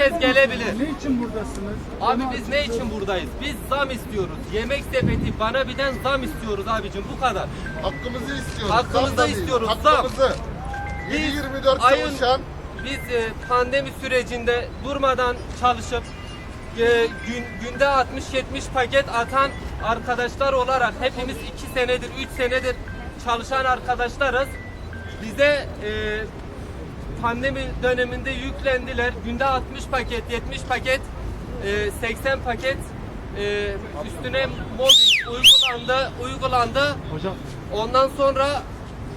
herkes gelebilir. Ne için buradasınız? Abi biz ne için buradayız? Biz zam istiyoruz. Yemek sepeti bana biden zam istiyoruz abicim bu kadar. Hakkımızı istiyoruz. Hakkımızı Zam da değil, istiyoruz, zam. Hakkımızı. Biz 7-24 ayın- çalışan Biz e, pandemi sürecinde durmadan çalışıp e, gün, günde 60-70 paket atan arkadaşlar olarak hepimiz 2 senedir, 3 senedir çalışan arkadaşlarız. Bize e, pandemi döneminde yüklendiler. Günde 60 paket, 70 paket, e, 80 paket e, üstüne mobbing uygulandı, uygulandı. Hocam Ondan sonra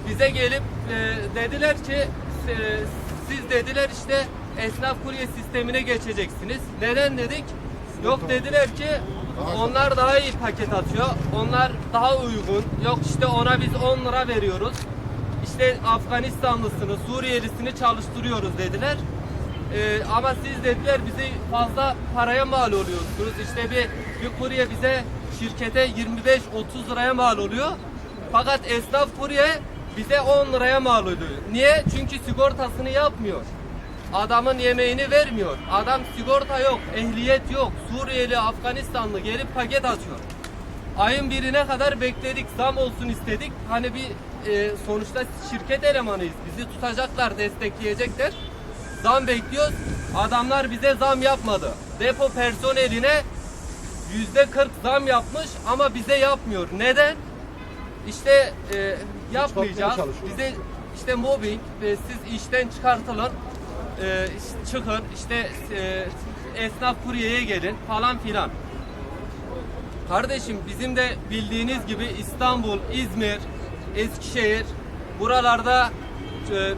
bize gelip e, dediler ki e, siz dediler işte esnaf kurye sistemine geçeceksiniz. Neden dedik? Yok dediler ki onlar daha iyi paket atıyor. Onlar daha uygun. Yok işte ona biz 10 lira veriyoruz. İşte Afganistanlısını, Suriyelisini çalıştırıyoruz dediler. E, ama siz dediler bizi fazla paraya mal oluyorsunuz. İşte bir, bir kurye bize şirkete 25-30 liraya mal oluyor. Fakat esnaf kurye bize 10 liraya mal oluyor. Niye? Çünkü sigortasını yapmıyor. Adamın yemeğini vermiyor. Adam sigorta yok, ehliyet yok. Suriyeli, Afganistanlı gelip paket atıyor. Ayın birine kadar bekledik, zam olsun istedik. Hani bir e, sonuçta şirket elemanıyız. Bizi tutacaklar, destekleyecekler. Zam bekliyoruz. Adamlar bize zam yapmadı. Depo personeline yüzde 40 zam yapmış ama bize yapmıyor. Neden? İşte e, yapmayacağız. Bize işte mobbing ve siz işten çıkartılın, e, çıkın, işte e, esnaf kuryeye gelin falan filan. Kardeşim bizim de bildiğiniz gibi İstanbul, İzmir, Eskişehir buralarda e,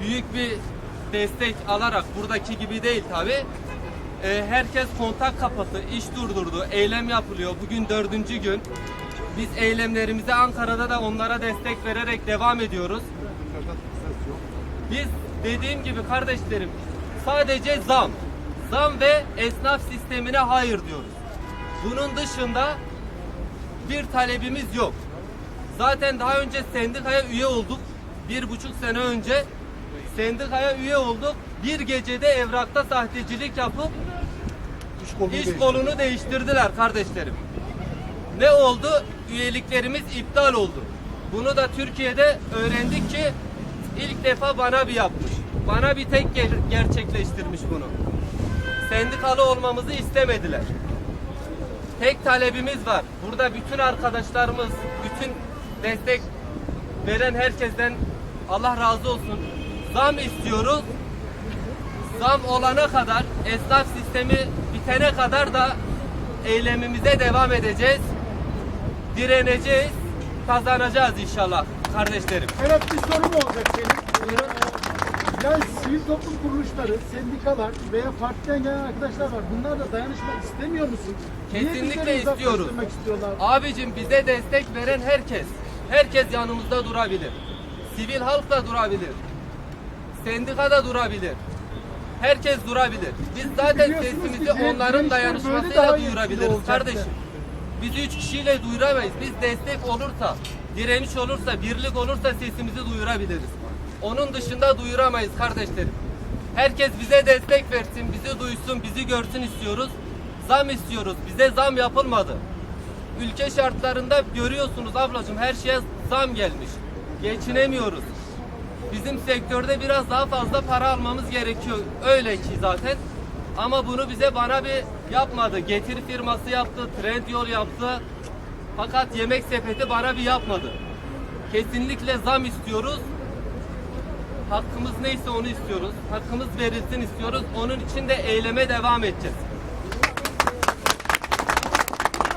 büyük bir destek alarak buradaki gibi değil tabi. herkes kontak kapattı, iş durdurdu, eylem yapılıyor. Bugün dördüncü gün. Biz eylemlerimize Ankara'da da onlara destek vererek devam ediyoruz. Biz dediğim gibi kardeşlerim sadece zam, zam ve esnaf sistemine hayır diyoruz. Bunun dışında bir talebimiz yok. Zaten daha önce sendikaya üye olduk. Bir buçuk sene önce sendikaya üye olduk. Bir gecede evrakta sahtecilik yapıp iş kolunu değiştirdiler kardeşlerim. Ne oldu? Üyeliklerimiz iptal oldu. Bunu da Türkiye'de öğrendik ki ilk defa bana bir yapmış. Bana bir tek ger- gerçekleştirmiş bunu. Sendikalı olmamızı istemediler. Tek talebimiz var. Burada bütün arkadaşlarımız, bütün destek veren herkesten Allah razı olsun. Zam istiyoruz. Zam olana kadar, esnaf sistemi bitene kadar da eylemimize devam edeceğiz. Direneceğiz, kazanacağız inşallah kardeşlerim. Ferhat bir sorum olacak senin. Yani sivil toplum kuruluşları, sendikalar veya partiden gelen arkadaşlar var. Bunlar da dayanışmak istemiyor musun? Kesinlikle istiyoruz. Abicim bize destek veren herkes, herkes yanımızda durabilir. Sivil halk da durabilir. Sendika da durabilir. Herkes durabilir. Biz zaten sesimizi onların dayanışmasıyla duyurabiliriz kardeşim. Biz üç kişiyle duyuramayız. Biz destek olursa, direniş olursa, birlik olursa sesimizi duyurabiliriz. Onun dışında duyuramayız kardeşlerim. Herkes bize destek versin, bizi duysun, bizi görsün istiyoruz. Zam istiyoruz. Bize zam yapılmadı. Ülke şartlarında görüyorsunuz ablacığım her şeye zam gelmiş. Geçinemiyoruz. Bizim sektörde biraz daha fazla para almamız gerekiyor. Öyle ki zaten. Ama bunu bize bana bir yapmadı. Getir firması yaptı, Trendyol yaptı. Fakat yemek sepeti bana bir yapmadı. Kesinlikle zam istiyoruz. Hakkımız neyse onu istiyoruz. Hakkımız verilsin istiyoruz. Onun için de eyleme devam edeceğiz.